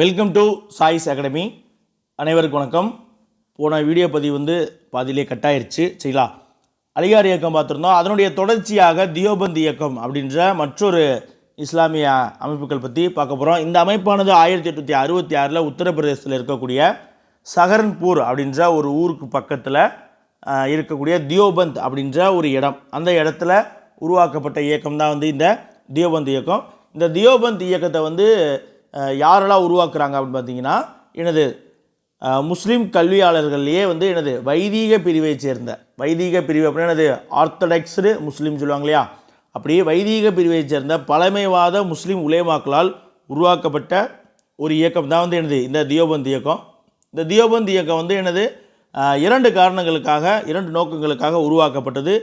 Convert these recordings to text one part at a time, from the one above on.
Welcome to choice academy அனைவருக்கும் வணக்கம். போன வீடியோ பதிவு வந்து பாதியிலே கட் ஆயிடுச்சு சரிங்களா? அலிகார் இயக்கம் பார்த்துருந்தோம். அதனுடைய தொடர்ச்சியாக தியோபந்த் இயக்கம் அப்படின்ற மற்றொரு இஸ்லாமிய அமைப்புகள் பற்றி பார்க்க போகிறோம் இந்த அமைப்பானது ஆயிரத்தி எட்நூற்றி அறுபத்தி ஆறில் உத்தரப்பிரதேசத்தில் இருக்கக்கூடிய சஹரன்பூர் அப்படின்ற ஒரு ஊருக்கு பக்கத்தில் இருக்கக்கூடிய தியோபந்த் அப்படின்ற ஒரு இடம். அந்த இடத்துல உருவாக்கப்பட்ட இயக்கம் தான் வந்து இந்த தியோபந்த் இயக்கம். இந்த தியோபந்த் இயக்கத்தை வந்து யாரெல்லாம் உருவாக்குறாங்க அப்படின்னு பார்த்தீங்கன்னா எனது முஸ்லீம் கல்வியாளர்கள்லேயே வந்து எனது வைதீக பிரிவை சேர்ந்த வைதீக பிரிவு அப்படின்னா எனது ஆர்த்தடாக்ஸ்டு முஸ்லீம் சொல்லுவாங்க இல்லையா? அப்படியே வைதீக பிரிவை சேர்ந்த பழமைவாத முஸ்லீம் உலேமாக்களால் உருவாக்கப்பட்ட ஒரு இயக்கம் தான் வந்து எனது இந்த தியோபந்த் இயக்கம். இந்த தியோபந்த் இயக்கம் வந்து எனது இரண்டு காரணங்களுக்காக இரண்டு நோக்கங்களுக்காக உருவாக்கப்பட்டது.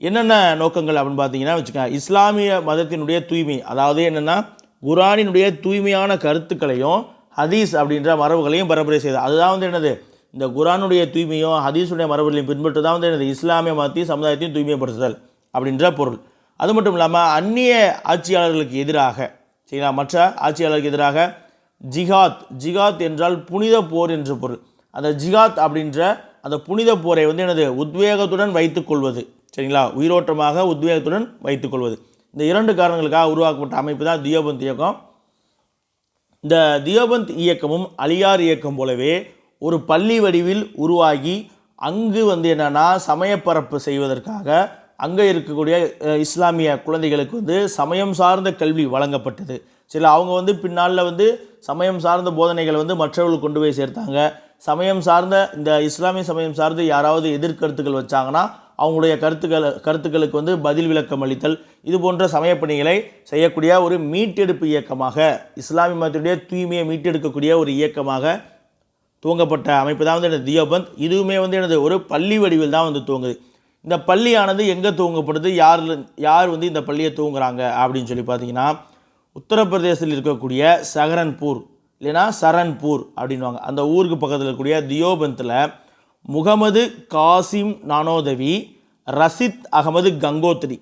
என்னென்ன நோக்கங்கள் அப்படின்னு பார்த்தீங்கன்னா வச்சுக்கோங்க இஸ்லாமிய மதத்தினுடைய தூய்மை அதாவது என்னென்னா குரானினுடைய தூய்மையான கருத்துக்களையும் ஹதீஸ் அப்படின்ற மரபுகளையும் பரப்புரை செய்தது அதுதான் வந்து என்னது? இந்த குரானுடைய தூய்மையும் ஹதீஸுடைய மரபுகளையும் பின்பற்று தான் வந்து என்னது? இஸ்லாமிய மதத்தையும் சமுதாயத்தையும் தூய்மைப்படுத்துதல் அப்படின்ற பொருள். அது மட்டும் இல்லாமல் அந்நிய ஆட்சியாளர்களுக்கு எதிராக சரிங்களா? மற்ற ஆட்சியாளர்களுக்கு எதிராக ஜிகாத் ஜிகாத் என்றால் புனித போர் என்று பொருள். அந்த ஜிகாத் அப்படின்ற அந்த புனித போரை வந்து எனது உத்வேகத்துடன் வைத்துக்கொள்வது சரிங்களா? உயிரோட்டமாக உத்வேகத்துடன் வைத்துக்கொள்வது இந்த இரண்டு காரணங்களுக்காக உருவாக்கப்பட்ட அமைப்பு தான் தியோபந்த் இயக்கம். இந்த தியோபந்த் இயக்கமும் அலியார் இயக்கம் போலவே ஒரு பள்ளி வடிவில் உருவாகி அங்கு வந்து என்னன்னா சமயப்பரப்பு செய்வதற்காக அங்கே இருக்கக்கூடிய இஸ்லாமிய குழந்தைகளுக்கு வந்து சமயம் சார்ந்த கல்வி வழங்கப்பட்டது. சில அவங்க வந்து பின்னாளில் வந்து சமயம் சார்ந்த போதனைகளை வந்து மற்றவர்களுக்கு கொண்டு போய் சேர்த்தாங்க. சமயம் சார்ந்த இந்த இஸ்லாமிய சமயம் சார்ந்து யாராவது எதிர்கருத்துக்கள் வச்சாங்கன்னா அவங்களுடைய கருத்துக்கள் கருத்துக்களுக்கு வந்து பதில் விளக்கம் அளித்தல் இது போன்ற சமய பணிகளை செய்யக்கூடிய ஒரு மீட்டெடுப்பு இயக்கமாக இஸ்லாமிய மதத்தினுடைய தூய்மையை மீட்டெடுக்கக்கூடிய ஒரு இயக்கமாக துவங்கப்பட்ட அமைப்பு தான் வந்து எனது தியோபந்த். இதுவுமே வந்து எனது ஒரு பள்ளி வடிவில் தான் வந்து துவங்குது. இந்த பள்ளியானது எங்கே துவங்கப்படுது? யார் யார் வந்து இந்த பள்ளியை துவங்குறாங்க? அப்படின்னு சொல்லி பார்த்தீங்கன்னா உத்தரப்பிரதேசத்தில் இருக்கக்கூடிய சஹரன்பூர் இல்லைன்னா சரண்பூர் அப்படின்வாங்க அந்த ஊருக்கு பக்கத்தில் இருக்கக்கூடிய தியோபந்தில் முகமது காசிம் நானோதவி ரசித் அகமது கங்கோத்ரி.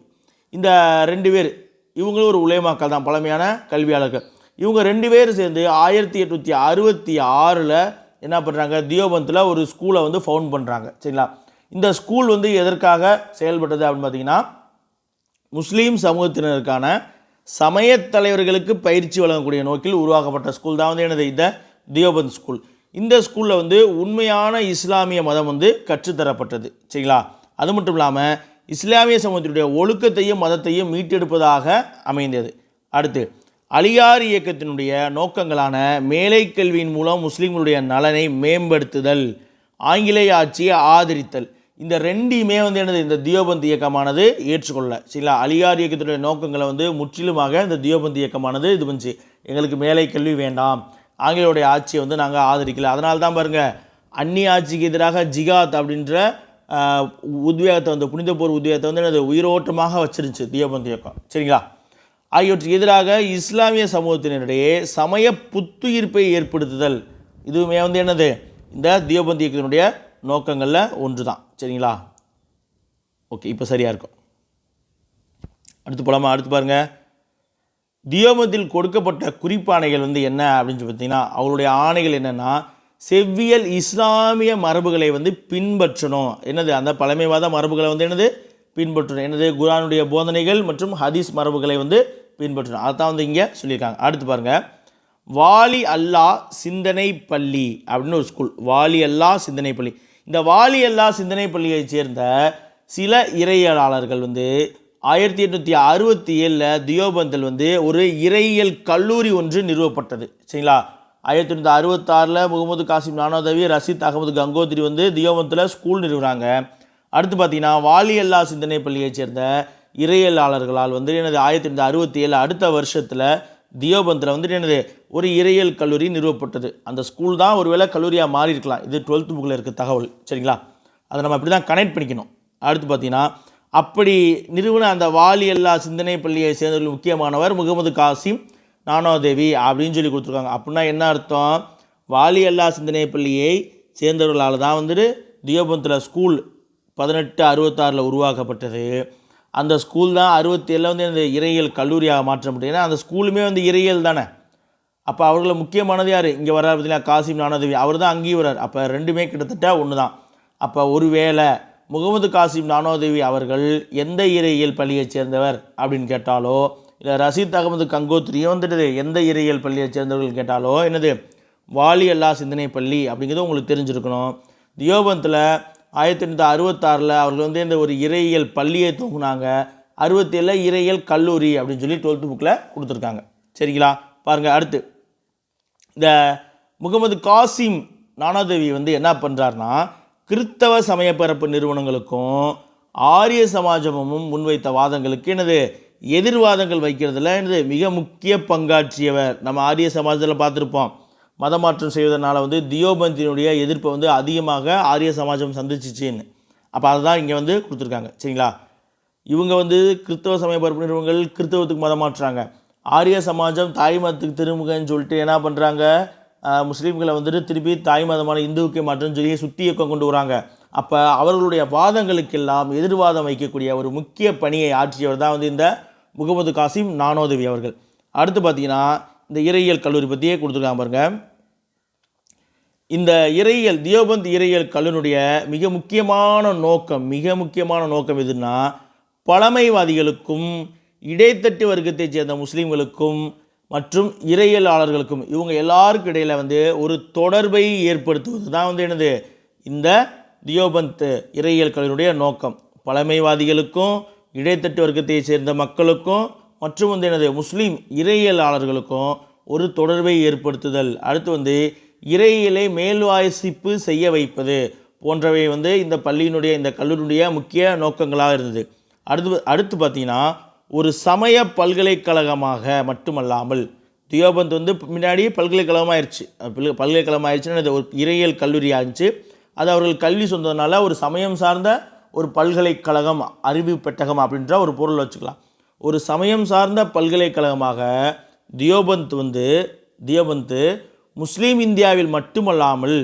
இந்த ரெண்டு பேர் இவங்களும் ஒரு உலேமாக்கள் தான் பழமையான கல்வியாளர்கள். இவங்க ரெண்டு பேர் சேர்ந்து ஆயிரத்தி எட்நூற்றி அறுபத்தி ஆறில் என்ன பண்ணுறாங்க தியோபந்தில் ஒரு ஸ்கூலை வந்து ஃபவுண்ட் பண்ணுறாங்க சரிங்களா? இந்த ஸ்கூல் வந்து எதற்காக செயல்பட்டது அப்படின்னு பார்த்தீங்கன்னா முஸ்லீம் சமூகத்தினருக்கான சமயத் தலைவர்களுக்கு பயிற்சி வழங்கக்கூடிய நோக்கில் உருவாக்கப்பட்ட ஸ்கூல் தான் வந்து எனது இந்த தியோபந்த் ஸ்கூல். இந்த ஸ்கூலில் வந்து உண்மையான இஸ்லாமிய மதம் வந்து கற்றுத்தரப்பட்டது. சரிங்களா? அது மட்டும் இல்லாமல் இஸ்லாமிய சமூகத்தினுடைய ஒழுக்கத்தையும் மதத்தையும் மீட்டெடுப்பதாக அமைந்தது. அடுத்து அலியார் இயக்கத்தினுடைய நோக்கங்களான மேலை கல்வியின் மூலம் முஸ்லீம்களுடைய நலனை மேம்படுத்துதல் ஆங்கிலேய ஆட்சியை ஆதரித்தல் இந்த ரெண்டையுமே வந்து என்னது? இந்த தியோபந்த் இயக்கமானது ஏற்றுக்கொள்ள சரிங்களா? அலியார் இயக்கத்தினுடைய நோக்கங்களை வந்து முற்றிலுமாக இந்த தியோபந்த் இயக்கமானது இது பண்ணுச்சு. எங்களுக்கு மேலை கல்வி வேண்டாம். ஆங்கிலோடைய ஆட்சியை வந்து நாங்கள் ஆதரிக்கல. அதனால தான் பாருங்கள் அந்நிய ஆட்சிக்கு எதிராக ஜிகாத் அப்படின்ற உத்வேகத்தை வந்து புனித போர் உத்வேகத்தை வந்து எனது உயிரோட்டமாக வச்சிருந்துச்சு தியோபந்த் இயக்கம் சரிங்களா? ஆகியவற்றுக்கு எதிராக இஸ்லாமிய சமூகத்தினரிடையே சமய புத்துயிர்ப்பை ஏற்படுத்துதல். இதுவுமே வந்து என்னது இந்த தியோபந்த் இயக்கத்தினுடைய நோக்கங்களில் ஒன்று தான் சரிங்களா? ஓகே இப்போ சரியாக இருக்கும். அடுத்து போகலாமா அடுத்து பாருங்கள் தியோமத்தில் கொடுக்கப்பட்ட குறிப்பாணைகள் வந்து என்ன அப்படின்னு சொல்லி பார்த்தீங்கன்னா அவருடைய ஆணைகள் என்னென்னா செவ்வியல் இஸ்லாமிய மரபுகளை வந்து பின்பற்றணும். என்னது? அந்த பழமைவாத மரபுகளை வந்து என்னது? பின்பற்றணும். என்னது? குரானுடைய போதனைகள் மற்றும் ஹதீஸ் மரபுகளை வந்து பின்பற்றணும். அதான் வந்து இங்கே சொல்லியிருக்காங்க. அடுத்து பாருங்கள் வாலி அல்லா சிந்தனை பள்ளி அப்படின்னு ஒரு ஸ்கூல் வாலி அல்லா சிந்தனை பள்ளி. இந்த வாலி அல்லா சிந்தனை பள்ளியைச் சேர்ந்த சில இறையலாளர்கள் வந்து ஆயிரத்தி எட்நூற்றி அறுபத்தி ஏழில் தியோபந்தில் வந்து ஒரு இறையியல் கல்லூரி ஒன்று நிறுவப்பட்டது. சரிங்களா? ஆயிரத்தி எண்ணூற்றி அறுபத்தாறில் முகமது காசிம் நானோதவி ரஷீத் அகமது கங்கோத்ரி வந்து தியோபந்தில் ஸ்கூல் நிறுவுறாங்க. அடுத்து பார்த்தீங்கன்னா வாலி அல்லா சிந்தனை பள்ளியைச் சேர்ந்த இறையலாளர்களால் வந்து எனது ஆயிரத்தி எட்நூற்றி அறுபத்தி ஏழு அடுத்த வருஷத்தில் தியோபந்தில் வந்துட்டு என்னது ஒரு இறையியல் கல்லூரி நிறுவப்பட்டது. அந்த ஸ்கூல் தான் ஒருவேளை கல்லூரியாக மாறி இருக்கலாம் இது டுவெல்த் புக்கில் இருக்க தகவல். சரிங்களா? அதை நம்ம இப்படி தான் கனெக்ட் பண்ணிக்கணும். அடுத்து பார்த்தீங்கன்னா அப்படி நிறுவன அந்த வாலி அல்லா சிந்தனை பள்ளியை சேர்ந்தவர்கள் முக்கியமானவர் முகமது காசிம் நானோதேவி அப்படின்னு சொல்லி கொடுத்துருக்காங்க. அப்படின்னா என்ன அர்த்தம்? வாலி அல்லா சிந்தனை பள்ளியை சேர்ந்தவர்களால் தான் வந்துட்டு தியோபந்தில் ஸ்கூல் பதினெட்டு அறுபத்தாறில் உருவாக்கப்பட்டது. அந்த ஸ்கூல் தான் அறுபத்தி ஏழில் வந்து இந்த இறையியல் கல்லூரியாக மாற்றப்பட்டது ஏன்னா அந்த ஸ்கூலுமே வந்து இறையியல் தானே. அப்போ அவர்களில் முக்கியமானது யார்? இங்கே வர்றார் பார்த்தீங்கன்னா காசிம் நானோதேவி. அவர் தான் அங்கேயும் வர்றார். அப்போ ரெண்டுமே கிட்டத்தட்ட ஒன்று தான் அப்போ ஒரு வேளை முகமது காசிம் நானோதேவி அவர்கள் எந்த இறையியல் பள்ளியைச் சேர்ந்தவர் அப்படின்னு கேட்டாலோ இல்லை ரசீத் அகமது கங்கோத்ரியும் வந்துட்டு எந்த இறையியல் பள்ளியைச் சேர்ந்தவர்கள் கேட்டாலோ என்னது வாலி அல்லா சிந்தனை பள்ளி அப்படிங்கிறது உங்களுக்கு தெரிஞ்சிருக்கணும். தியோபந்தில் ஆயிரத்தி எண்ணூற்றி அறுபத்தாறில் அவர்கள் வந்து இந்த ஒரு இறையியல் பள்ளியை தூங்கினாங்க. அறுபத்தேழில் இறையியல் கல்லூரி அப்படின்னு சொல்லி டுவெல்த்து புக்கில் கொடுத்துருக்காங்க. சரிங்களா? பாருங்கள் அடுத்து. இந்த முகமது காசிம் நானாதேவி வந்து என்ன பண்ணுறாருனா கிறித்தவ சமயப்பரப்பு நிறுவனங்களுக்கும் ஆரிய சமாஜமும் முன்வைத்த வாதங்களுக்கு எனது எதிர்வாதங்கள் வைக்கிறதுல எனது மிக முக்கிய பங்காற்றியவர். நம்ம ஆரிய சமாஜத்தில் பார்த்துருப்போம். மதமாற்றம் செய்வதனால வந்து தியோபந்தியினுடைய எதிர்ப்பை வந்து அதிகமாக ஆரிய சமாஜம் சந்திச்சிச்சின்னு. அப்போ அதுதான் இங்கே வந்து கொடுத்துருக்காங்க. சரிங்களா? இவங்க வந்து கிறிஸ்தவ சமய பரப்பு நிறுவனங்கள் கிறிஸ்தவத்துக்கு மதம் மாற்றுறாங்க. ஆரிய சமாஜம் தாய் மதத்துக்கு திரும்புகன்னு சொல்லிட்டு என்ன பண்ணுறாங்க முஸ்லீம்களை வந்துட்டு திருப்பி தாய் மதமான இந்துவுக்கு மாற்றம்னு சொல்லி சுத்தி இயக்கம் கொண்டு வராங்க. அப்போ அவர்களுடைய வாதங்களுக்கெல்லாம் எதிர்வாதம் வைக்கக்கூடிய ஒரு முக்கிய பணியை ஆற்றியவர் தான் வந்து இந்த முகமது காசிம் நானோதவி அவர்கள். அடுத்து பார்த்தீங்கன்னா இந்த இறையியல் கல்லூரி பற்றியே கொடுத்துருக்காங்க பாருங்க. இந்த இறையியல் தியோபந்த் இறையியல் கல்லூரியுடைய மிக முக்கியமான நோக்கம் மிக முக்கியமான நோக்கம் எதுன்னா பழமைவாதிகளுக்கும் இடைத்தட்டு வர்க்கத்தைச் சேர்ந்த முஸ்லீம்களுக்கும் மற்றும் இறையியலாளர்களுக்கும் இவங்க எல்லாருக்கும் இடையில வந்து ஒரு தொடர்பை ஏற்படுத்துவது தான் வந்து என்னது? இந்த தியோபந்த் இறையியல் கலையினுடைய நோக்கம். பழமைவாதிகளுக்கும் இடைத்தட்டு வர்க்கத்தை சேர்ந்த மக்களுக்கும் மற்றும் வந்து எனது முஸ்லீம் இறையியலாளர்களுக்கும் ஒரு தொடர்பை ஏற்படுத்துதல். அடுத்து வந்து இறையியலை மேல்வாசிப்பு செய்ய வைப்பது போன்றவை வந்து இந்த பள்ளியினுடைய இந்த கல்லூரியுடைய முக்கிய நோக்கங்களாக இருந்தது. அடுத்து அடுத்து பார்த்திங்கன்னா ஒரு சமய பல்கலைக்கழகமாக மட்டுமல்லாமல் தியோபந்த் வந்து முன்னாடி பல்கலைக்கழகமாயிருச்சு. பல்கலைக்கழகம் ஆயிடுச்சுன்னா இது ஒரு இறையியல் கல்லூரி ஆயிடுச்சு. அது அவர்கள் கல்வி சொந்ததுனால ஒரு சமயம் சார்ந்த ஒரு பல்கலைக்கழகம் அறிவு பெட்டகம் அப்படின்ற ஒரு பொருள் வச்சுக்கலாம். ஒரு சமயம் சார்ந்த பல்கலைக்கழகமாக தியோபந்த் வந்து தியோபந்த் முஸ்லீம் இந்தியாவில் மட்டுமல்லாமல்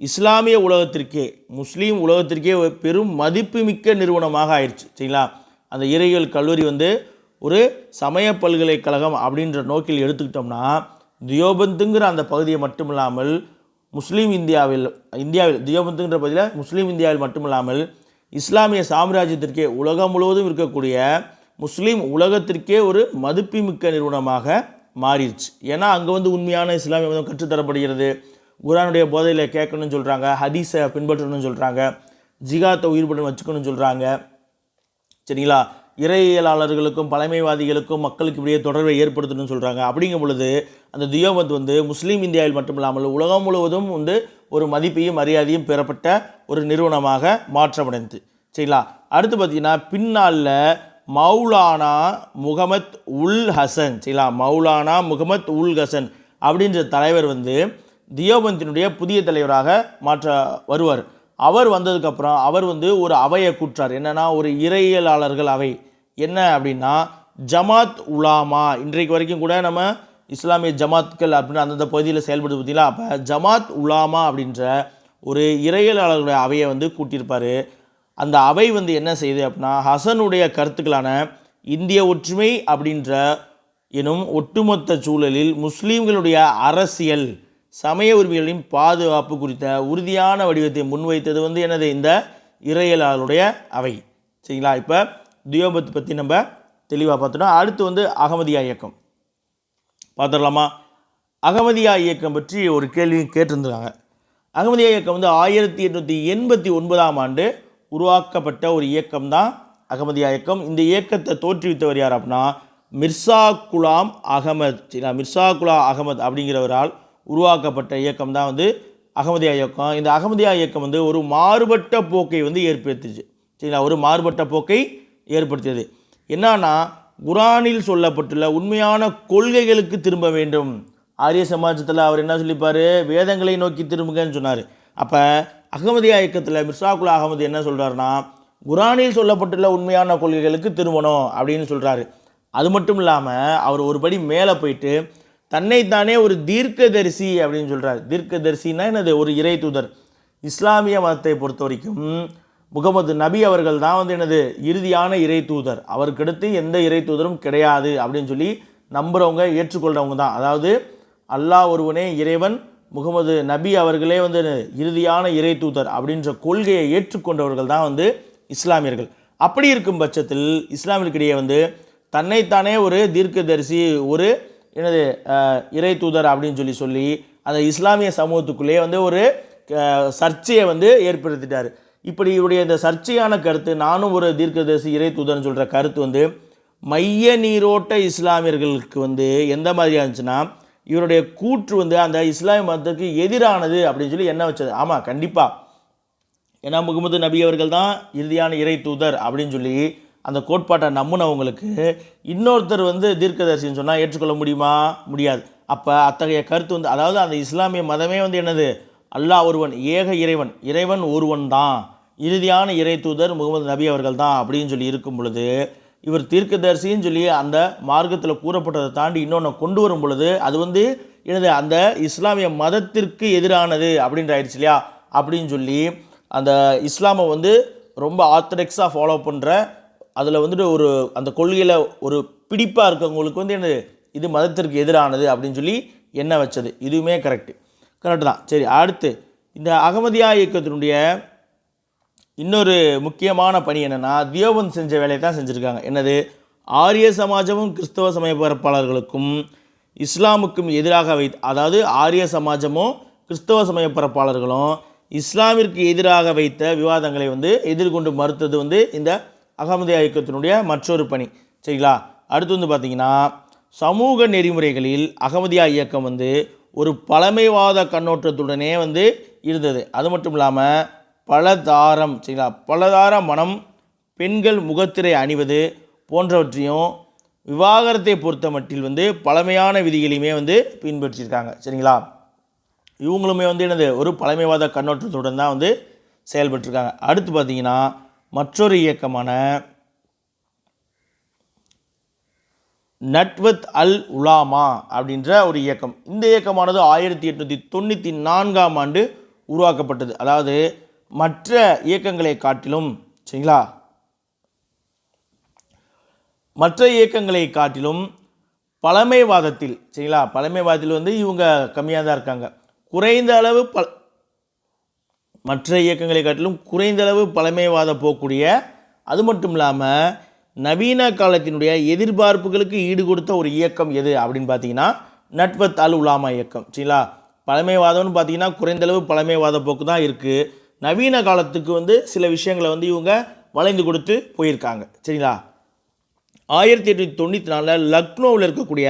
இஸ்லாமிய உலகத்திற்கே முஸ்லீம் உலகத்திற்கே ஒரு பெரும் மதிப்புமிக்க நிறுவனமாக ஆயிடுச்சு சரிங்களா? அந்த இறையியல் கல்லூரி வந்து ஒரு சமய பல்கலைக்கழகம் அப்படின்ற நோக்கில் எடுத்துக்கிட்டோம்னா தியோபந்துங்கிற அந்த பகுதியை மட்டுமில்லாமல் முஸ்லீம் இந்தியாவில் இந்தியாவில் தியோபந்துங்கிற பகுதியில் முஸ்லீம் இந்தியாவில் மட்டுமில்லாமல் இஸ்லாமிய சாம்ராஜ்யத்திற்கே உலகம் முழுவதும் இருக்கக்கூடிய முஸ்லீம் உலகத்திற்கே ஒரு மதிப்புமிக்க நிறுவனமாக மாறிடுச்சு. ஏன்னா அங்கே வந்து உண்மையான இஸ்லாமிய மதம் கற்றுத்தரப்படுகிறது. குரானுடைய போதையில் கேட்கணும்னு சொல்கிறாங்க ஹதீஸை பின்பற்றணும்னு சொல்கிறாங்க ஜிகாத்தை உயிர்படன் வச்சுக்கணும்னு சொல்கிறாங்க சரிங்களா? இறையியலாளர்களுக்கும் பழமைவாதிகளுக்கும் மக்களுக்கு இப்படியே தொடர்பை ஏற்படுத்தணும்னு சொல்கிறாங்க அப்படிங்கும் பொழுது அந்த தியோபந்த் வந்து முஸ்லீம் இந்தியாவில் மட்டுமில்லாமல் உலகம் முழுவதும் வந்து ஒரு மதிப்பையும் மரியாதையும் பெறப்பட்ட ஒரு நிறுவனமாக மாற்றமடைந்தது. சரிங்களா? அடுத்து பார்த்தீங்கன்னா பின்னாளில் மௌலானா முகமத் உல் ஹசன். சரிங்களா? மௌலானா முகமத் உல் ஹசன் அப்படின்ற தலைவர் வந்து தியோபந்தினுடைய புதிய தலைவராக மாற்ற வருவார். அவர் வந்ததுக்கப்புறம் அவர் வந்து ஒரு அவையை கூற்றார். என்னன்னா ஒரு இறையியலாளர்கள் அவை. என்ன அப்படின்னா ஜமாத் உலாமா. இன்றைக்கு வரைக்கும் கூட நம்ம இஸ்லாமிய ஜமாத்கள் அப்படின்னு அந்தந்த பகுதியில் செயல்படுது பார்த்தீங்களா? அப்போ ஜமாத் உலாமா அப்படின்ற ஒரு இறையியலாளர்களுடைய அவையை வந்து கூட்டியிருப்பார். அந்த அவை வந்து என்ன செய்யுது அப்படின்னா ஹசனுடைய கருத்துக்களான இந்திய ஒற்றுமை அப்படின்ற எனும் ஒட்டுமொத்த சூழலில் முஸ்லீம்களுடைய அரசியல் சமய உரிமைகளின் பாதுகாப்பு குறித்த உறுதியான வடிவத்தை முன்வைத்தது வந்து என்னது? இந்த இறையலாளருடைய அவை. சரிங்களா? இப்போ தியோபத் பற்றி நம்ம தெளிவாக பார்த்தோம்னா அடுத்து வந்து அகமதியா இயக்கம். பார்த்துடலாமா? அகமதியா இயக்கம் பற்றி ஒரு கேள்வி கேட்டிருந்துருக்காங்க. அகமதியா இயக்கம் வந்து ஆயிரத்தி எட்நூற்றி எண்பத்தி ஒன்பதாம் ஆண்டு உருவாக்கப்பட்ட ஒரு இயக்கம் தான் அகமதியா இயக்கம். இந்த இயக்கத்தை தோற்றுவித்தவர் யார் அப்படின்னா மிர்சா குலாம் அகமது. சரிங்களா? மிர்சா குலாம் அகமது அப்படிங்கிறவரால் உருவாக்கப்பட்ட இயக்கம் தான் வந்து அகமதியா இயக்கம். இந்த அகமதியா இயக்கம் வந்து ஒரு மாறுபட்ட போக்கை வந்து ஏற்படுத்துச்சு. சரிங்களா? ஒரு மாறுபட்ட போக்கை ஏற்படுத்தியது. என்னன்னா குரானில் சொல்லப்பட்டுள்ள உண்மையான கொள்கைகளுக்கு திரும்ப வேண்டும். ஆரிய சமாஜத்தில் அவர் என்ன சொல்லிப்பார்? வேதங்களை நோக்கி திரும்புங்கன்னு சொன்னார். அப்போ அகமதியா இயக்கத்தில் மிர்சாகுல் அகமது என்ன சொல்கிறாருன்னா குரானில் சொல்லப்பட்டுள்ள உண்மையான கொள்கைகளுக்கு திரும்பணும் அப்படின்னு சொல்கிறாரு அது மட்டும் இல்லாமல் அவர் ஒருபடி மேலே போயிட்டு தன்னைத்தானே ஒரு தீர்க்கதரிசி அப்படின்னு சொல்கிறார் தீர்க்கதரிசின்னா என்னது? ஒரு இறை தூதர். இஸ்லாமிய மதத்தை பொறுத்த வரைக்கும் முகமது நபி அவர்கள் தான் வந்து எனது இறுதியான இறை தூதர். அவருக்கடுத்து எந்த இறை தூதரும் கிடையாது அப்படின்னு சொல்லி நம்புகிறவங்க ஏற்றுக்கொள்கிறவங்க தான். அதாவது அல்லாஹ் ஒருவனே இறைவன் முகமது நபி அவர்களே வந்து இறுதியான இறை தூதர் அப்படின்ற கொள்கையை ஏற்றுக்கொண்டவர்கள் தான் வந்து இஸ்லாமியர்கள். அப்படி இருக்கும் பட்சத்தில் இஸ்லாமியர்களிடையே வந்து தன்னைத்தானே ஒரு தீர்க்கதரிசி ஒரு என்னது இறை தூதர் அப்படின்னு சொல்லி சொல்லி அந்த இஸ்லாமிய சமூகத்துக்குள்ளேயே வந்து ஒரு சர்ச்சையை வந்து ஏற்படுத்திட்டார். இப்படி இவருடைய இந்த சர்ச்சையான கருத்து நானும் ஒரு தீர்க்கதரிசி இறை தூதர்னு சொல்கிற கருத்து வந்து மைய நீரோட்ட இஸ்லாமியர்களுக்கு வந்து எந்த மாதிரியா இருந்துச்சுன்னா இவருடைய கூற்று வந்து அந்த இஸ்லாமிய மதத்துக்கு எதிரானது அப்படின்னு சொல்லி என்ன வச்சது? ஆமாம் கண்டிப்பாக ஏன்னா முகமது நபி அவர்கள் தான் இறுதியான இறை தூதர் அப்படின்னு சொல்லி அந்த கோட்பாட்டை நம்பினவங்களுக்கு இன்னொருத்தர் வந்து தீர்க்கதரிசின்னு சொன்னால் ஏற்றுக்கொள்ள முடியுமா? முடியாது. அப்போ அத்தகைய கருத்து வந்து அதாவது அந்த இஸ்லாமிய மதமே வந்து என்னது? அல்லாஹ் ஒருவன் ஏக இறைவன் இறைவன் ஒருவன் தான். இறுதியான இறை தூதர் முகமது நபி அவர்கள் தான் அப்படின்னு சொல்லி இருக்கும் பொழுது இவர் தீர்க்கதரிசின்னு சொல்லி அந்த மார்க்கத்தில் கூறப்பட்டதை தாண்டி இன்னொன்று கொண்டு வரும் பொழுது அது வந்து எனது அந்த இஸ்லாமிய மதத்திற்கு எதிரானது அப்படின்ற ஆயிடுச்சு இல்லையா? அப்படின்னு சொல்லி அந்த இஸ்லாமை வந்து ரொம்ப ஆர்த்தடாக்ஸாக ஃபாலோ பண்ணுற அதில் வந்துட்டு ஒரு அந்த கொள்கையில் ஒரு பிடிப்பாக இருக்கவங்களுக்கு வந்து என்ன இது மதத்திற்கு எதிரானது அப்படின்னு சொல்லி என்ன வச்சது. இதுவுமே கரெக்டு கரெக்டு தான். சரி அடுத்து இந்த அகமதியா இயக்கத்தினுடைய இன்னொரு முக்கியமான பணி என்னென்னா தியோபந்த் செஞ்ச வேலையை தான் செஞ்சுருக்காங்க. என்னது ஆரிய சமாஜமும் கிறிஸ்தவ சமய பரப்பாளர்களுக்கும் இஸ்லாமுக்கும் எதிராக வை அதாவது ஆரிய சமாஜமும் கிறிஸ்தவ சமய பரப்பாளர்களும் இஸ்லாமிற்கு எதிராக வைத்த விவாதங்களை வந்து எதிர்கொண்டு மறுத்தது வந்து இந்த அகமதியா இயக்கத்தினுடைய மற்றொரு பணி. சரிங்களா? அடுத்து வந்து பார்த்திங்கன்னா சமூக நெறிமுறைகளில் அகமதியா இயக்கம் வந்து ஒரு பழமைவாத கண்ணோட்டத்துடனே வந்து இருந்தது. அது மட்டும் இல்லாமல் பலதாரம் சரிங்களா? பலதார மனம் பெண்கள் முகத்திரை அணிவது போன்றவற்றையும் விவாகரத்தை பொறுத்த மட்டில் வந்து பழமையான விதிகளையுமே வந்து பின்பற்றியிருக்காங்க. சரிங்களா? இவங்களுமே வந்து என்னது? ஒரு பழமைவாத கண்ணோட்டத்துடன் தான் வந்து செயல்பட்டுருக்காங்க. அடுத்து பார்த்தீங்கன்னா மற்றொரு இயக்கமான நட்வத் அல் உலாமா அப்படின்ற ஒரு இயக்கம். இந்த இயக்கமானது ஆயிரத்தி எட்நூற்றி தொண்ணூற்றி நான்காம் ஆண்டு உருவாக்கப்பட்டது. அதாவது மற்ற இயக்கங்களை காட்டிலும் சரிங்களா? மற்ற இயக்கங்களை காட்டிலும் பழமைவாதத்தில் சரிங்களா? பழமைவாதத்தில் வந்து இவங்க கம்மியாக தான் இருக்காங்க. குறைந்த அளவு ப மற்ற இயக்கங்களை காட்டிலும் குறைந்தளவு பழமைவாத போக்கூடிய அது மட்டும் இல்லாமல் நவீன காலத்தினுடைய எதிர்பார்ப்புகளுக்கு ஈடு கொடுத்த ஒரு இயக்கம் எது அப்படின்னு பார்த்தீங்கன்னா நட்வத் அல் உலாமா இயக்கம். சரிங்களா? பழமைவாதம்னு பார்த்தீங்கன்னா குறைந்தளவு பழமைவாத போக்கு தான் இருக்குது நவீன காலத்துக்கு வந்து சில விஷயங்களை வந்து இவங்க வளைந்து கொடுத்து போயிருக்காங்க. சரிங்களா? ஆயிரத்தி எட்நூற்றி தொண்ணூற்றி நாலில் லக்னோவில் இருக்கக்கூடிய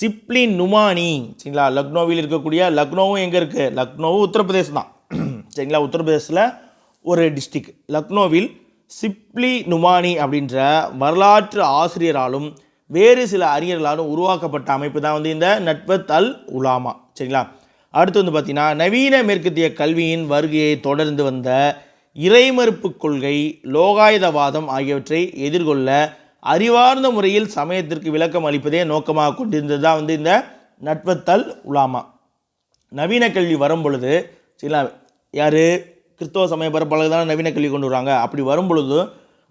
சிப்லி நுமானி. சரிங்களா? லக்னோவில் இருக்கக்கூடிய லக்னோவும் எங்கே இருக்குது லக்னோவும் உத்தரப்பிரதேசம் தான். சரிங்களா? உத்தரப்பிரதேசத்தில் ஒரு டிஸ்ட்ரிக் லக்னோவில் சிப்லி நுமானி அப்படின்ற வரலாற்று ஆசிரியராலும் வேறு சில அறிஞர்களாலும் உருவாக்கப்பட்ட அமைப்பு தான் வந்து இந்த நட்பத் அல் உலாமா சரிங்களா? அடுத்து வந்து பார்த்திங்கன்னா நவீன மேற்கத்திய கல்வியின் வருகையை தொடர்ந்து வந்த இறைமறுப்பு கொள்கை லோகாயுதவாதம் ஆகியவற்றை எதிர்கொள்ள அறிவார்ந்த முறையில் சமயத்திற்கு விளக்கம் அளிப்பதே நோக்கமாக கொண்டிருந்தது தான் வந்து இந்த நட்பத்தல் உலாமா. நவீன கல்வி வரும் பொழுது சரிங்களா? யார்? கிறிஸ்தவ சமய பரப்பாளர்கள் தான் நவீன கல்வி கொண்டு வராங்க. அப்படி வரும் பொழுது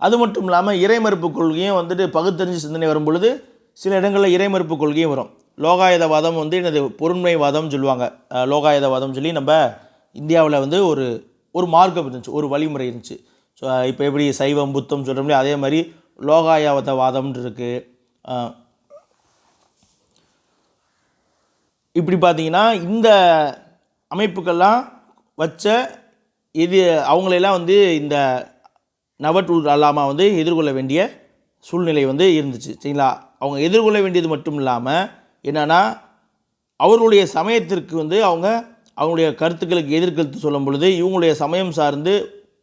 அது மட்டும் இல்லாமல் இறைமறுப்பு கொள்கையும் வந்துட்டு பகுத்தறிஞ்சு சிந்தனை வரும் பொழுது சில இடங்களில் இறைமறுப்பு கொள்கையும் வரும். லோகாயுதவாதம் வந்து எனது பொருண்மைவாதம் சொல்லுவாங்க. லோகாயுதவாதம் சொல்லி நம்ம இந்தியாவில் வந்து ஒரு ஒரு மார்க்கம் இருந்துச்சு ஒரு வழிமுறை இருந்துச்சு. ஸோ இப்போ எப்படி சைவம் புத்தம் சொல்கிறோம்ல அதே மாதிரி லோகாயுதவாதம்னு இருக்குது இப்படி பார்த்தீங்கன்னா இந்த அமைப்புக்கெல்லாம் வச்ச இது அவங்களெல்லாம் வந்து இந்த நவட்டூர் அல்லாமா வந்து எதிர்கொள்ள வேண்டிய சூழ்நிலை வந்து இருந்துச்சு சரிங்களா? அவங்க எதிர்கொள்ள வேண்டியது மட்டும் இல்லாமல் என்னென்னா அவர்களுடைய சமயத்திற்கு வந்து அவங்க அவங்களுடைய கருத்துக்களுக்கு எதிர்கருத்து சொல்லும் பொழுது இவங்களுடைய சமயம் சார்ந்து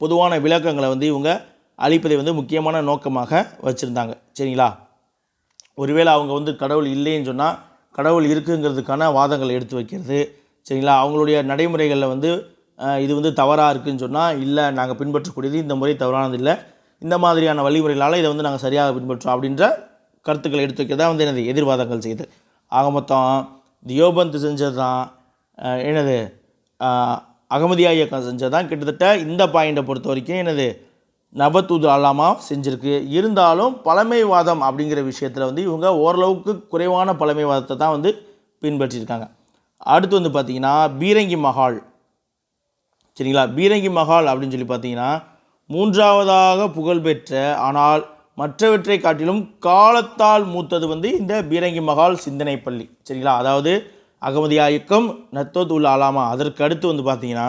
பொதுவான விளக்கங்களை வந்து இவங்க அளிப்பதை வந்து முக்கியமான நோக்கமாக வச்சுருந்தாங்க சரிங்களா? ஒருவேளை அவங்க வந்து கடவுள் இல்லைன்னு சொன்னால் கடவுள் இருக்குங்கிறதுக்கான வாதங்களை எடுத்து வைக்கிறது சரிங்களா? அவங்களுடைய நடைமுறைகளில் வந்து இது வந்து தவறாக இருக்குதுன்னு சொன்னால் இல்லை நாங்கள் பின்பற்றக்கூடியது இந்த முறை தவறானது இல்லை. இந்த மாதிரியான வழிமுறைகளால் இதை வந்து நாங்கள் சரியாக பின்பற்றோம் அப்படின்ற கருத்துக்களை எடுத்து தான் வந்து எனது எதிர்வாதங்கள் செய்யுது ஆக மொத்தம் தியோபந்த் செஞ்சது தான் எனது அகமதியா இயக்கம் செஞ்சது தான். கிட்டத்தட்ட இந்த பாயிண்டை பொறுத்த வரைக்கும் எனது நபத்தூது அல்லாமா செஞ்சுருக்கு. இருந்தாலும் பழமைவாதம் அப்படிங்கிற விஷயத்தில் வந்து இவங்க ஓரளவுக்கு குறைவான பழமைவாதத்தை தான் வந்து பின்பற்றியிருக்காங்க அடுத்து வந்து பார்த்திங்கன்னா பீரங்கி மஹால். சரிங்களா? பீரங்கி மஹால் அப்படின்னு சொல்லி பார்த்தீங்கன்னா மூன்றாவதாக புகழ்பெற்ற ஆனால் மற்றவற்றை காட்டிலும் காலத்தால் மூத்தது வந்து இந்த பீரங்கி மஹால் சிந்தனை பள்ளி. சரிங்களா? அதாவது அகமதியா இயக்கம் நத்தோத் உள்ள அலாமா அதற்கு அடுத்து வந்து பார்த்தீங்கன்னா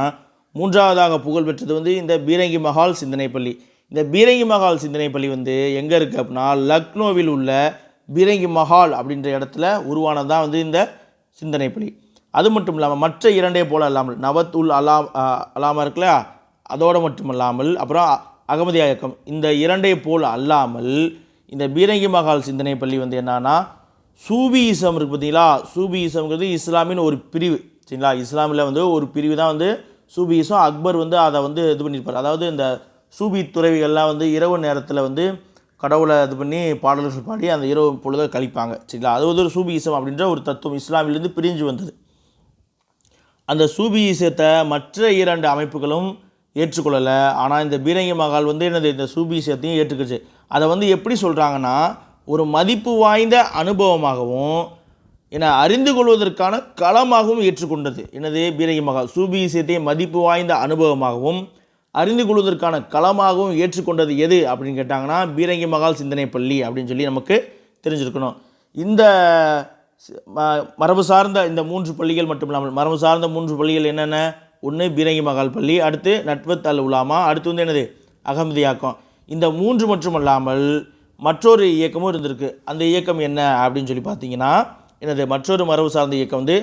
மூன்றாவதாக புகழ் பெற்றது வந்து இந்த பீரங்கி மஹால் சிந்தனை பள்ளி. இந்த பீரங்கி மஹால் சிந்தனை பள்ளி வந்து எங்கே இருக்குது அப்படின்னா லக்னோவில் உள்ள பீரங்கி மஹால் அப்படின்ற இடத்துல உருவானது தான் வந்து இந்த சிந்தனை பள்ளி. அது மட்டும் இல்லாமல் மற்ற இரண்டே போல அல்லாமல் நவத்துல் அலாம் அஹ், அலாமா இருக்குல்ல அதோடு மட்டும் இல்லாமல் அப்புறம் அகமதியா இயக்கம் இந்த இரண்டே போல் அல்லாமல் இந்த பீரங்கி மகால் சிந்தனை பள்ளி வந்து என்னன்னா சூபியிசம் இருக்கு பார்த்தீங்களா? சூபியிசம்ங்கிறது இஸ்லாமின் ஒரு பிரிவு சரிங்களா? இஸ்லாமில் வந்து ஒரு பிரிவு தான் வந்து சூபியிசம். அக்பர் வந்து அதை வந்து இது பண்ணியிருப்பார். அதாவது இந்த சூபி துறவிகள்லாம் வந்து இரவு நேரத்தில் வந்து கடவுளை இது பண்ணி பாடல்கள் பாடி அந்த இரவு பொழுதை கழிப்பாங்க சரிங்களா? அது வந்து ஒரு சூபியிசம் அப்படின்ற ஒரு தத்துவம் இஸ்லாமிலிருந்து பிரிஞ்சு வந்தது. அந்த சூபியிசத்தை மற்ற இரண்டு அமைப்புகளும் ஏற்றுக்கொள்ளலை. ஆனால் இந்த பீரங்கி மகால் வந்து என்னது இந்த சூபியிசத்தையும் ஏற்றுக்கிச்சு அதை வந்து எப்படி சொல்கிறாங்கன்னா ஒரு மதிப்பு வாய்ந்த அனுபவமாகவும் என அறிந்து கொள்வதற்கான களமாகவும் ஏற்றுக்கொண்டது. என்னது பீரங்கி மகால். சூபியிசத்தை மதிப்பு வாய்ந்த அனுபவமாகவும் அறிந்து கொள்வதற்கான களமாகவும் ஏற்றுக்கொண்டது எது அப்படின்னு கேட்டாங்கன்னா பீரங்கி மகால் சிந்தனை பள்ளி அப்படின்னு சொல்லி நமக்கு தெரிஞ்சிருக்கணும். இந்த மரபு சார்ந்த இந்த மூன்று பள்ளிகள் மட்டும் இல்லாமல் மரபு சார்ந்த மூன்று பள்ளிகள் என்னென்ன? ஒன்று பீரங்கி மகால் பள்ளி அடுத்து நட்பத் அல் உலாமா அடுத்து வந்து என்னது? அகமதியாக்கம். இந்த மூன்று மட்டும் அல்லாமல் மற்றொரு இயக்கமும் இருந்திருக்கு. அந்த இயக்கம் என்ன அப்படின்னு சொல்லி பார்த்தீங்கன்னா என்னது? மற்றொரு மரபு சார்ந்த இயக்கம் வந்து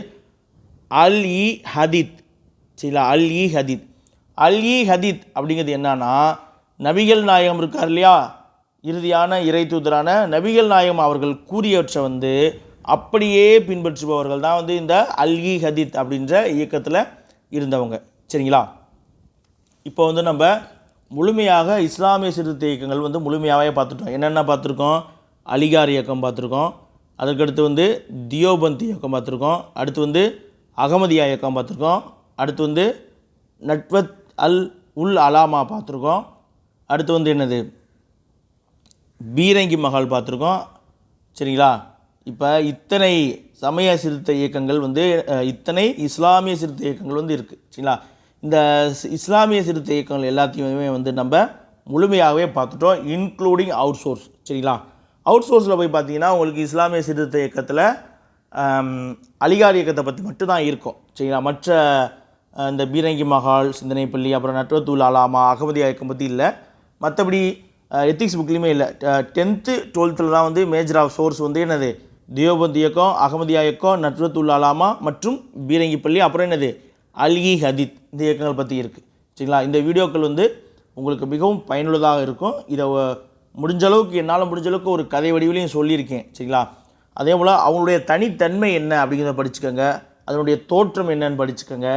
அல் இ ஹதீத். சரிங்களா? அல் இ ஹதீத். அல் இ ஹதீத் அப்படிங்கிறது என்னன்னா நபிகள் நாயகம் இருக்கார் இல்லையா? இறுதியான இறை தூதரான நபிகள் நாயகம் அவர்கள் கூறியவற்றை வந்து அப்படியே பின்பற்றுபவர்கள் தான் வந்து இந்த அல் இ ஹதீத் அப்படின்ற இயக்கத்தில் இருந்தவங்க. சரிங்களா? இப்போ வந்து நம்ம முழுமையாக இஸ்லாமிய சீர்திருத்த இயக்கங்கள் வந்து முழுமையாகவே பார்த்துட்டோம். என்னென்ன பார்த்துருக்கோம்? அலிகார் இயக்கம் பார்த்துருக்கோம். அதுக்கடுத்து வந்து தியோபந்த் இயக்கம் பார்த்துருக்கோம். அடுத்து வந்து அகமதியா இயக்கம் பார்த்துருக்கோம். அடுத்து வந்து நட்வத் அல் உல் அலாமா பார்த்துருக்கோம். அடுத்து வந்து என்னது? பீரங்கி மஹால் பார்த்துருக்கோம். சரிங்களா? இப்போ இத்தனை சமய சிறுத்த இயக்கங்கள் வந்து இத்தனை இஸ்லாமிய சிறுத்த இயக்கங்கள் வந்து இருக்குது சரிங்களா? இந்த இஸ்லாமிய சிறுத்த இயக்கங்கள் எல்லாத்தையுமே வந்து நம்ம முழுமையாகவே பார்த்துட்டோம் இன்க்ளூடிங் அவுட் சோர்ஸ் சரிங்களா? அவுட் சோர்ஸில் போய் பார்த்தீங்கன்னா உங்களுக்கு இஸ்லாமிய சிறுத்த இயக்கத்தில் அலிகார் இயக்கத்தை பற்றி மட்டும்தான் இருக்கும் சரிங்களா? மற்ற இந்த பீரங்கி மஹால் சிந்தனை பள்ளி அப்புறம் நட்வத்துல் அலாமா அகமதியா இயக்கம் பற்றி இல்லை. மற்றபடி எத்திக்ஸ் புக்லேயுமே இல்லை. டென்த்து டுவெல்த்தில் தான் வந்து மேஜர் ஆஃப் சோர்ஸ் வந்து என்னது? தியோபந்த் இயக்கம் அகமதியா இயக்கம் நட்ரத்துல் அலாமா மற்றும் பீரங்கி பள்ளி. அப்புறம் என்னது? அல்கி ஹதீத் இந்த இயக்கங்கள் பற்றி இருக்குது சரிங்களா? இந்த வீடியோக்கள் வந்து உங்களுக்கு மிகவும் பயனுள்ளதாக இருக்கும். இதை முடிஞ்ச அளவுக்கு என்னால் முடிஞ்ச அளவுக்கு ஒரு கதை வடிவிலையும் சொல்லியிருக்கேன். சரிங்களா? அதே போல் அவங்களுடைய தனித்தன்மை என்ன அப்படிங்கிறத படிச்சுக்கோங்க. அதனுடைய தோற்றம் என்னன்னு படிச்சுக்கோங்க.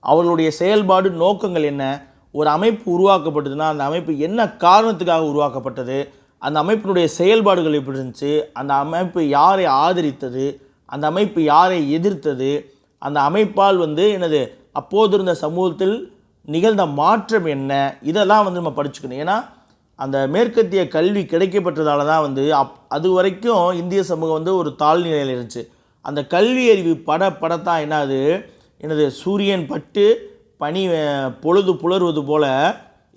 அவர்களுடைய செயல்பாடு நோக்கங்கள் என்ன? ஒரு அமைப்பு உருவாக்கப்பட்டதுன்னா அந்த அமைப்பு என்ன காரணத்துக்காக உருவாக்கப்பட்டது? அந்த அமைப்பினுடைய செயல்பாடுகள் எப்படி இருந்துச்சு? அந்த அமைப்பு யாரை ஆதரித்தது? அந்த அமைப்பு யாரை எதிர்த்தது? அந்த அமைப்பால் வந்து எனது அப்போது இருந்த சமூகத்தில் நிகழ்ந்த மாற்றம் என்ன? இதெல்லாம் வந்து நம்ம படிச்சுக்கணும். ஏன்னா அந்த மேற்கத்திய கல்வி கிடைக்கப்பட்டதால தான் வந்து அப் அது வரைக்கும் இந்திய சமூகம் வந்து ஒரு தாழ்நிலையில் இருந்துச்சு. அந்த கல்வி அறிவு பட படத்தான் என்னது? எனது சூரியன் பட்டு பனி பொழுது புலருவது போல்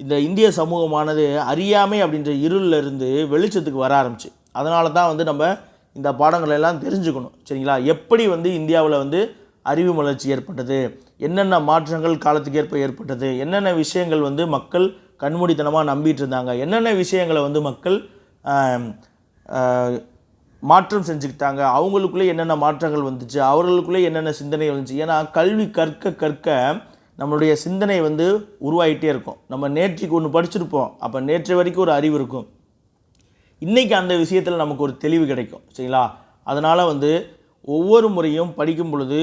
இந்த இந்திய சமூகமானது அறியாமை அப்படின்ற இருளிலிருந்து வெளிச்சத்துக்கு வர ஆரம்பிச்சு. அதனால தான் வந்து நம்ம இந்த பாடங்கள் எல்லாம் தெரிஞ்சுக்கணும். சரிங்களா? எப்படி வந்து இந்தியாவில் வந்து அறிவு வளர்ச்சி ஏற்பட்டது? என்னென்ன மாற்றங்கள் காலத்துக்கு ஏற்ப ஏற்பட்டது? என்னென்ன விஷயங்கள் வந்து மக்கள் கண்மூடித்தனமாக நம்பிட்டு இருந்தாங்க? என்னென்ன விஷயங்களை வந்து மக்கள் மாற்றம் செஞ்சுக்கிட்டாங்க? அவங்களுக்குள்ளே என்னென்ன மாற்றங்கள் வந்துச்சு? அவர்களுக்குள்ளே என்னென்ன சிந்தனை வந்துச்சு? ஏன்னா கல்வி கற்க கற்க நம்மளுடைய சிந்தனை வந்து உருவாகிட்டே இருக்கும். நம்ம நேற்றுக்கு ஒன்று படிச்சிருப்போம். அப்போ நேற்று வரைக்கும் ஒரு அறிவு இருக்கும். இன்றைக்கி அந்த விஷயத்தில் நமக்கு ஒரு தெளிவு கிடைக்கும். சரிங்களா? அதனால் வந்து ஒவ்வொரு முறையும் படிக்கும் பொழுது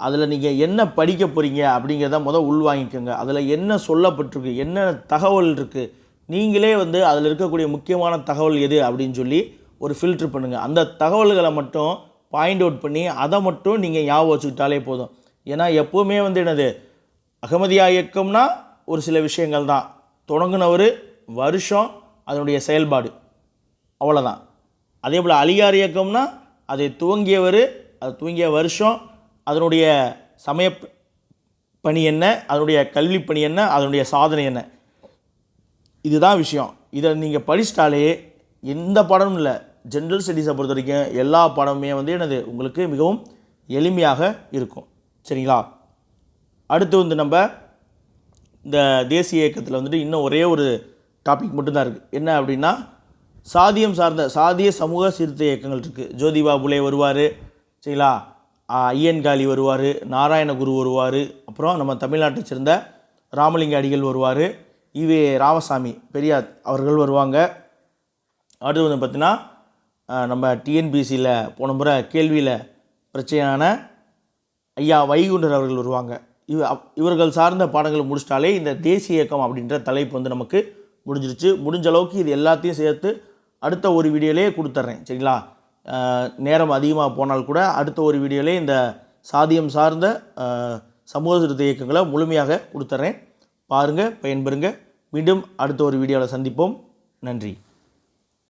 அதில் நீங்கள் என்ன படிக்க போகிறீங்க அப்படிங்கிறத முதல் உள்வாங்கிக்கோங்க அதில் என்ன சொல்லப்பட்டிருக்கு என்ன தகவல் இருக்குது நீங்களே வந்து அதில் இருக்கக்கூடிய முக்கியமான தகவல் எது அப்படின்னு சொல்லி ஒரு ஃபில்ட்ரு பண்ணுங்கள் அந்த தகவல்களை மட்டும் பாயிண்ட் அவுட் பண்ணி அதை மட்டும் நீங்கள் ஞாபகம் வச்சுக்கிட்டாலே போதும். ஏன்னா எப்போவுமே வந்து என்னது? அகமதியா இயக்கம்னா ஒரு சில விஷயங்கள் தான். தொடங்கினவர் வருஷம் அதனுடைய செயல்பாடு. அவ்வளோதான் அதே போல் அலிகார் இயக்கம்னா அதை துவங்கியவர் அது துவங்கிய வருஷம் அதனுடைய சமய பணி என்ன அதனுடைய கல்வி பணி என்ன அதனுடைய சாதனை என்ன. இதுதான் விஷயம். இதை நீங்கள் படிச்சிட்டாலே எந்த படமும் இல்லை. ஜென்ரல் ஸ்டடீஸை பொறுத்த வரைக்கும் எல்லா படமுமே வந்து எனது உங்களுக்கு மிகவும் எளிமையாக இருக்கும். சரிங்களா? அடுத்து வந்து நம்ம இந்த தேசிய இயக்கத்தில் வந்துட்டு இன்னும் ஒரே ஒரு டாபிக் மட்டும்தான் இருக்குது என்ன அப்படின்னா சாதியம் சார்ந்த சாதிய சமூக சீர்திருத்த இயக்கங்கள் இருக்குது ஜோதிபா புலே வருவார் சரிங்களா? ஐயன்காளி வருவார் நாராயணகுரு வருவார் அப்புறம் நம்ம தமிழ்நாட்டை சேர்ந்த ராமலிங்க அடிகள் வருவார் ஈவே ராமசாமி பெரியார் அவர்கள் வருவாங்க. அடுத்து வந்து பார்த்திங்கன்னா நம்ம டிஎன்பிசியில் போன முறை கேள்வியில் பிரச்சனையான ஐயா வைகுண்டர் அவர்கள் வருவாங்க. இவர்கள் சார்ந்த பாடங்களை முடிச்சிட்டாலே இந்த தேசிய இயக்கம் அப்படின்ற தலைப்பு வந்து நமக்கு முடிஞ்சிருச்சு. முடிஞ்ச அளவுக்கு இது எல்லாத்தையும் சேர்த்து அடுத்த ஒரு வீடியோலேயே கொடுத்துட்றேன் சரிங்களா? நேரம் அதிகமாக போனால் கூட அடுத்த ஒரு வீடியோலே இந்த சாதியம் சார்ந்த சமூக திருத்த இயக்கங்களை முழுமையாக கொடுத்துட்றேன் பாருங்கள் பயன்பெறுங்க. மீண்டும் அடுத்த ஒரு வீடியோவில் சந்திப்போம். நன்றி.